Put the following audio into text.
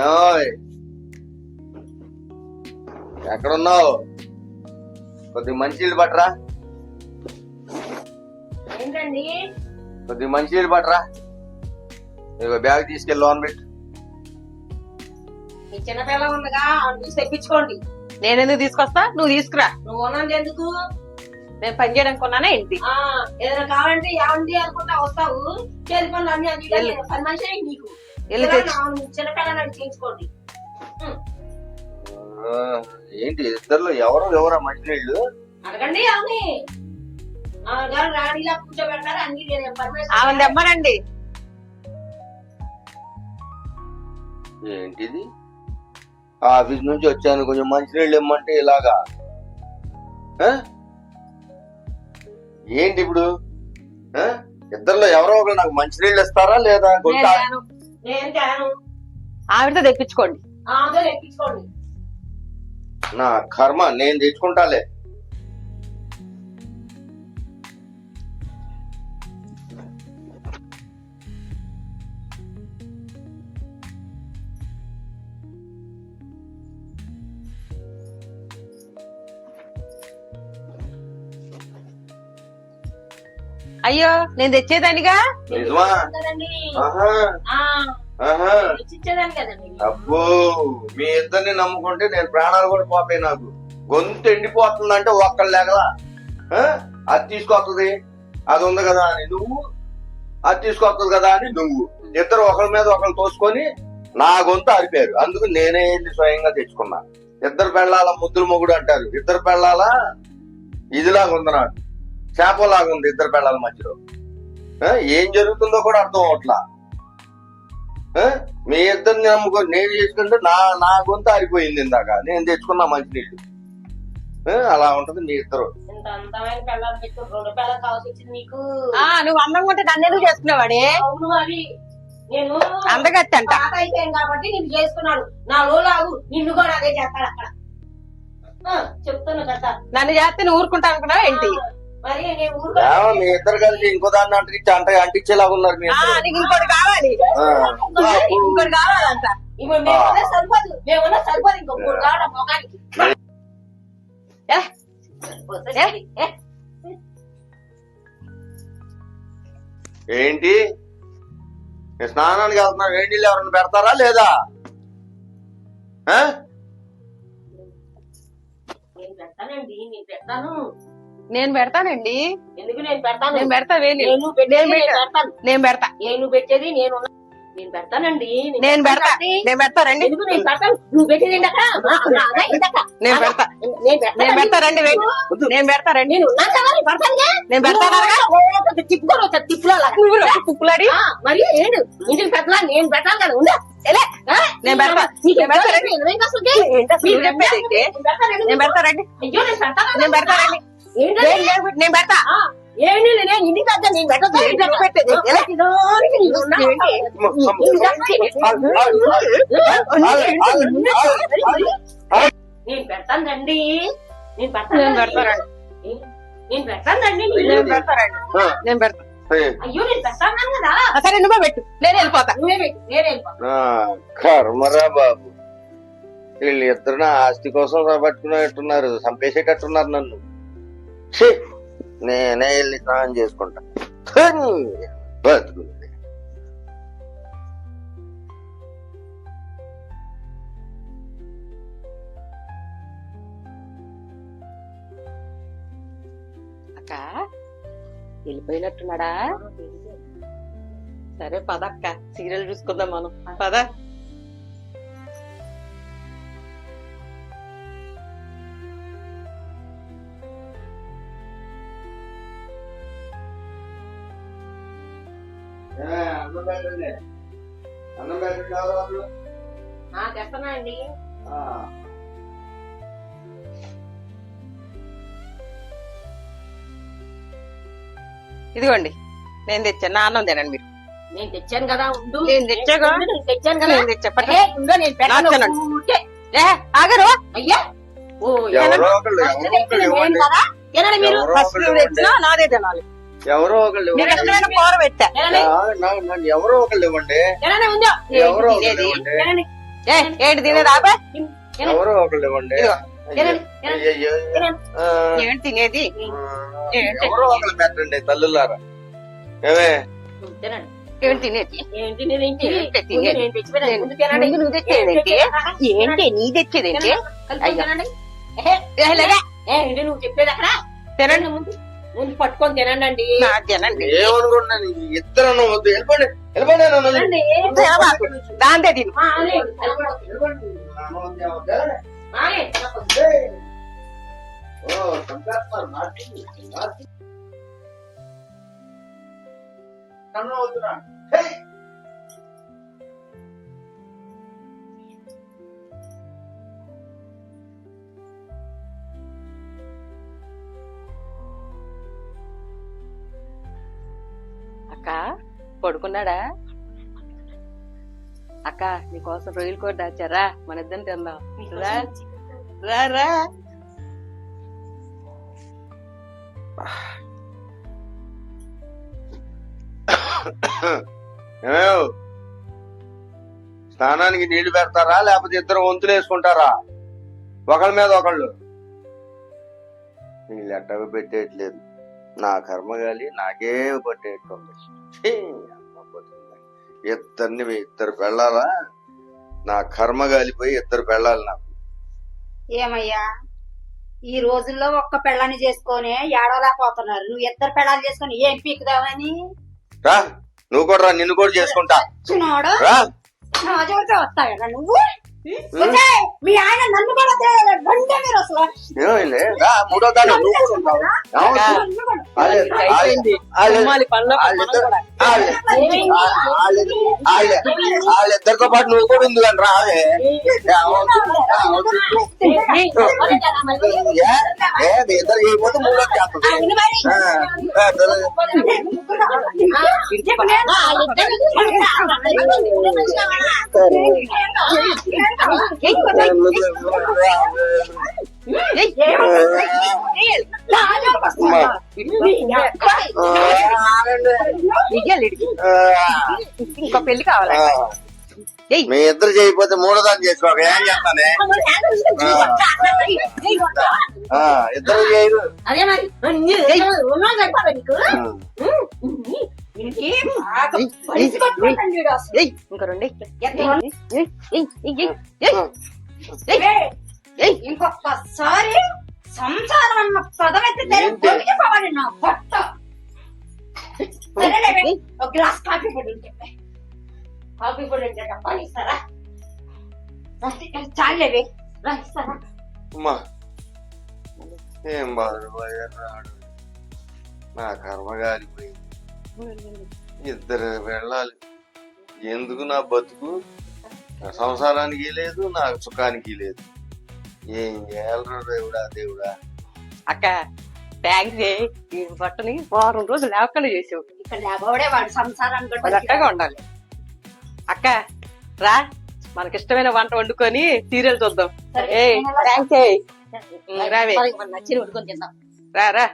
ఏమోయ్ ఎక్కడున్నావు? కొద్ది మంచినీళ్ళు పట్టరా. ఏంటండి? కొద్ది మంచినీళ్ళు పట్టరా. ఇదిగో బ్యాగ్ తీసుకెళ్ళి లోన్ పెట్టు. చిన్నపిల్ల ఉందిగా తెప్పించుకోండి. నేను ఎందుకు తీసుకొస్తా? నువ్వు తీసుకురా. నువ్వు ఉన్నది ఎందుకు? నేను పని చేయడానికి కొన్నానా ఏంటి? ఆ ఏదైనా కావాలంటే ఏమండి అనుకుంటా వస్తావు. చేతి పనులు అన్ని వెళ్ళు. పని మనిషి నీకు. వెళ్ళి చిన్నపిల్లని చేయించుకోండి ఏంటి ఇద్దరులో ఎవరు ఎవరా మంచినీళ్ళు అడగండి అవుని. గారు రాణిలా కూర్చోబెడతారు అన్ని ఆమె తెమ్మనండి. ఏంటిది? ఆఫీస్ నుంచి వచ్చాను కొంచెం మంచినీళ్ళు ఇమ్మంటే ఇలాగా. ఆ? ఏంటి ఇప్పుడు? ఆ? ఇద్దరులో ఎవరో ఒకరు నాకు మంచినీళ్ళు ఇస్తారా లేదా? ఆవిడతో తెప్పించుకోండి. నా కర్మ నేను తెచ్చుకుంటాలే. అయ్యో నేను తెచ్చేదానిగా? అబ్బో మీ ఇద్దరిని నమ్ముకుంటే నేను ప్రాణాలు కూడా పోతాయి నాకు. గొంతు ఎండిపోతుందంటే ఒక్కళ్ళు లేగలా? ఆ? అది తీసుకొస్తుంది అది ఉంది కదా అని నువ్వు? అది తీసుకొస్తుంది కదా అని నువ్వు. ఇద్దరు ఒకరి మీద ఒకరు తోసుకొని నా గొంతు ఆరిపోయారు అందుకు నేనే వెళ్ళి స్వయంగా తెచ్చుకున్నా. ఇద్దరు పెళ్ళాల ముద్దుల మొగుడు అంటారు. ఇద్దరు పెళ్ళాల? ఇదిలాగా ఉంది నాకు. చేపలాగా ఉంది ఇద్దరు పెళ్ళాల మధ్యలో? ఏం జరుగుతుందో కూడా అర్థం అవట్లా? మీ ఇద్దరిని నమ్ముకో నేను చేసుకుంటే నా నా గొంతు ఆరిపోయింది ఇందాక. నేను తెచ్చుకున్నా మంచినీళ్ళు? అలా ఉంటది మీ ఇద్దరు. పిల్లలు పిల్లలు నువ్వు అందంగా ఉంటే నన్ను ఎందుకు చేసుకునేవాడే అది నేను అందగత్తి అంట పాత అయిపోయాను కాబట్టి నిన్ను చేసుకున్నాడు. నా లోలాగు నిన్ను కూడా అదే చేస్తాడు అక్కడ. ఆ, చెప్తున్నా కదా. నన్ను చేస్తే నువ్వు ఊరుకుంటా అనుకున్నావా ఏంటి? మరి మీ ఇద్దరు కలిసి ఇంకో దాన్ని అంటించి అంట అంటించేలాగా ఉన్నారు మీ ఆ, ఇద్దరు. నీకు ఇంకోటి కావాలి. ఇంకోటి కావాలంట. ఇప్పుడు మేమన్నా సరిపోదు మేమన్నా సరిపోదు ఇంకొకటి కావడం మొఖానికి. ఏ, ఏ? ఏ? ఏంటి? నేను స్నానానికి వెళ్తున్నాను వేడి నీళ్ళు ఎవరైనా పెడతారా లేదా? పెడతానండి నేను పెడతాను. నేను పెడతానండి ఎందుకు నేను పెడతాను నేను పెడతా వేణి నేను పెట్టేది నేను నేను పెట్టా. పెడతాను నేను పెడతా ఏ నువ్వు పెట్టేది నేను ఉన్నా. నేను పెడతానండి నేను పెడతా పెడతానండి. నేను పెడతా రండి ఎందుకు నేను పెడతాను నువ్వు పెట్టేది ఇందాక ఆ, ఆ, అదే ఇందాక. నేను అదే. పెడతా నేను పెడతానండి. నేను పెడతా రండి వేణి నేను పెడతా రండి నేను ఉన్నాను కదా నేను పెడతానుగా నేను పెడతానుగా. ఓ, పెద్ద తిప్పుకొని వచ్చా తిప్పులో అలాగా. కుప్పులాడి ఆ, మరి ఏంటి ఇంటికి పెట్టాలా నేను పెట్టాను కదా ఉందా ఎలా? ఆ? నేను పెడతా. నీకు నేను పెడతా ఎవరు చెప్పారు? ఏంటి అసలుకి? ఏంటి అసలు మీరు నువ్వు చెప్పేది చెప్పారు. ఏంటి? నేను పెడతానండి. నేను పెడతా రండి అయ్యో నేను పెడతాను నేను పెడతా. రండి ఏంటండి? వేణి, వేణి, నేను పెడతా ఆ, ఏంటి నేను ఇంటికి పెద్ద నేను పెట్టదు ఏంటి? నువ్వు పెట్టేది? ఎలా? ప్రతిదానికి నేను ఉన్నాను. ఏంటి? నేను పెడతాను రండి. నేను నేను పెడతాను పెడతా రండి నేను పెడతాను రండి. నేను పెడతా రండి. ఆ. నేను పెడతా ఏయ్, అయ్యో నేను పెడతాను కదా. ఆ, సరే నువ్వే పెట్టు. నేను వెళ్ళిపోతా. నువ్వే పెట్టు నేనే వెళ్ళిపోతాను నా కర్మరా బాబు. వీళ్ళు ఇద్దరు ఆస్తి కోసం పట్టుకునేట్టున్నారు చంపేసేటట్టున్నారు నన్ను. నేనే వెళ్ళి స్నానం చేసుకుంటా. హనీ, బతుకుంది అక్క వెళ్ళిపోయినట్టున్నాడా? సరే పదక్క సీరియల్ చూసుకుందాం మనం. పద. అన్నం పెట్టండి అన్నం పెట్టండి ఎవరు వాళ్ళు? ఆ, తెస్తున్నా అండి. ఆ. ఇదిగోండి నేను తెచ్చాను. నా అన్నం తినండి మీరు. నేను తెచ్చాను కదా ఉండు. నేను తెచ్చాగా? నేను తెచ్చాను కదా. నేను తెచ్చా. పట్టు. ఉండు, నేను పెట్టను. ఆగరు. అయ్యా. ఓ తినండి మీరు. ఫస్ట్ తెచ్చినా. నాదే తినాలి. ఎవరో ఒకళ్ళు కూర పెట్టా. ఎవరో ఒకళ్ళు ఇవ్వండి. ఎవరో ఒకళ్ళు? ఇవ్వండి. ఏంటి తినేది? ఆపే. ఎవరో ఒకళ్ళు ఇవ్వండి. ఏంటి తినేది? ఎవరో ఒకళ్ళు పెట్టండి తల్లులారా. ఏమే? ఏంటి నువ్వు తెచ్చేదేంటి నీ తెచ్చేదేంటి అయ్యో. నువ్వు చెప్పేది అక్కడ? తినండి. ముందు ముందు పట్టుకొని తినండి తినండి. ఏమనుకుంటున్నాను? ఇద్దరు వద్దు. వెళ్ళిపోండి. వెళ్ళిపోండి. దాందే తిను. కన్ను వద్దురా. అక్క పడుకున్నాడా? అక్క నీకోసం రొయ్యలు కూడా దాచారా? మన ఇద్దరం తిందాం. రా. రా? స్నానానికి నీళ్ళు పెడతారా? లేకపోతే ఇద్దరు వంతులు వేసుకుంటారా? ఒకళ్ళ మీద ఒకళ్ళు. నీళ్ళు ఎట్టగా పెట్టేయట్లేదు. నా కర్మగాలి నాకే పట్టేట్టుంది ఛీ, అమ్మ బతుకులే. ఇద్దరిని ఇద్దరు పెళ్ళాలా? నా కర్మ గాలిపోయి ఇద్దరు పెళ్ళాలి నాకు. ఏమయ్యా? ఈ రోజుల్లో ఒక్క పెళ్ళాన్ని చేసుకొని ఏడవలేకపోతున్నారు. నువ్వు ఇద్దరు పెళ్ళాలు చేసుకొని ఏం పీకుదామని రా నువ్వు కూడా రా నిన్ను కూడా చేసుకుంటా. నువ్వు? మీ ఆయన నన్ను కూడా తేలేదు. బండి మీరు అసలు మూడో. వాళ్ళే- అయిపోయింది. పనిలో పని వాళ్ళిద్దరు- కూడా. వాళ్ళే- వాళ్ళే- వాళ్ళే- వాళ్ళిద్దరితో పాటు నువ్వు కూడా ఉంది కానీ రావే ఏ, అవద్దు. ఏ, అవద్దు. ఏ, ఏ, మీ ఇద్దరు చేయకపోతే మూడో చేస్తుంది అవును తెలియదు. ఇంకో పెళ్ళి కావాలా మీ ఇద్దరు చేయకపోతే మూడో దాన్ని చేసుకోక ఏం చేస్తానే ఇద్దరు చేయరు ఇంకో రెండు. ఇంకొకసారి సంసారం అన్న పదం ఏంటి? పొడిగిపోవాలి నా సరేలేవే, ఒక గ్లాస్ కాఫీ పొడి ఉంటే కాఫీ పొడి ఉంటే డబ్బాలు ఇస్తారా చాలేవి రా ఇస్తారా అమ్మా ఏం నా కర్మ కాలిపోయింది ఇద్దరు వెళ్ళాలి ఎందుకు నా బతుకు నా సంసారానికి లేదు నా సుఖానికి లేదు ఏం చేయాలరా దేవుడా దేవుడా అక్క థ్యాంక్స్ ఈ బట్టని వారం రోజులు లేకుండా చేసావు ఇక్కడ లేబోడే వాడు సంసారాన్ని కూడా అక్కగా ఉండాలి. అక్క రా మనకి ఇష్టమైన వంట వండుకొని సీరియల్ చూద్దాం. ఏ ఏ. ఉమ్, రావే. నచ్చిన ఉడుకొని తిందాం. రా రా.